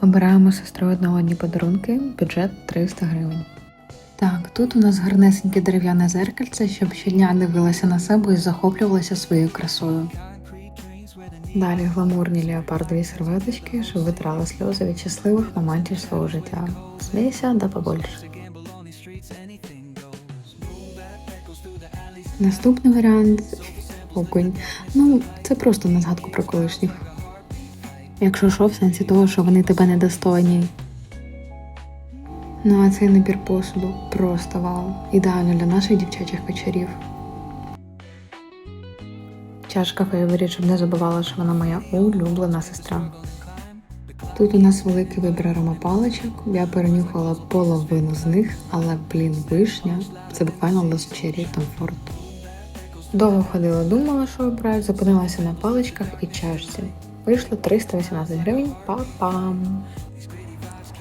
Обираємо сестрою одногодні подарунки, бюджет 300 гривень. Так, тут у нас гарнесеньке дерев'яне зеркальце, щоб щодня дивилася на себе і захоплювалася своєю красою. Далі гламурні леопардові серветочки, щоб витрала сльози від щасливих моментів свого життя. Смійся да побольше. Наступний варіант окунь. Ну, це просто на згадку про колишніх. Якщо що, в сенсі того, що вони тебе недостойні. Ну а цей набір посуду просто вау. Ідеально для наших дівчачих вечорів. Чашка фейворіт, щоб не забувала, що вона моя улюблена сестра. Тут у нас великий вибір аромапаличок. Я перенюхала половину з них, але, блін, вишня це буквально Cherry Comfort. Довго ходила, думала, що обрати, зупинилася на паличках і чашці. Вийшло 318 гривень. Па-пам!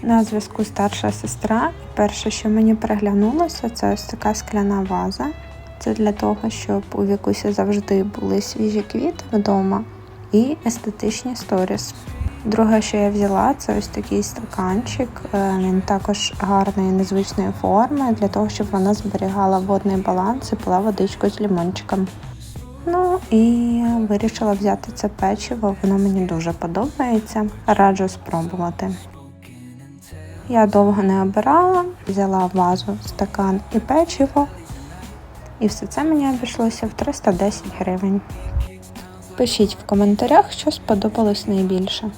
На зв'язку старша сестра. Перше, що мені переглянулося, це ось така скляна ваза. Це для того, щоб у вікусі завжди були свіжі квіти вдома і естетичні сторіс. Друге, що я взяла, це ось такий стаканчик. Е, Він також гарної незвичної форми, для того, щоб вона зберігала водний баланс і пила водичку з лімончиком. Ну і вирішила взяти це печиво, воно мені дуже подобається. Раджу спробувати. Я довго не обирала, взяла вазу, стакан і печиво. І все це мені обійшлося в 310 гривень. Пишіть в коментарях, що сподобалось найбільше.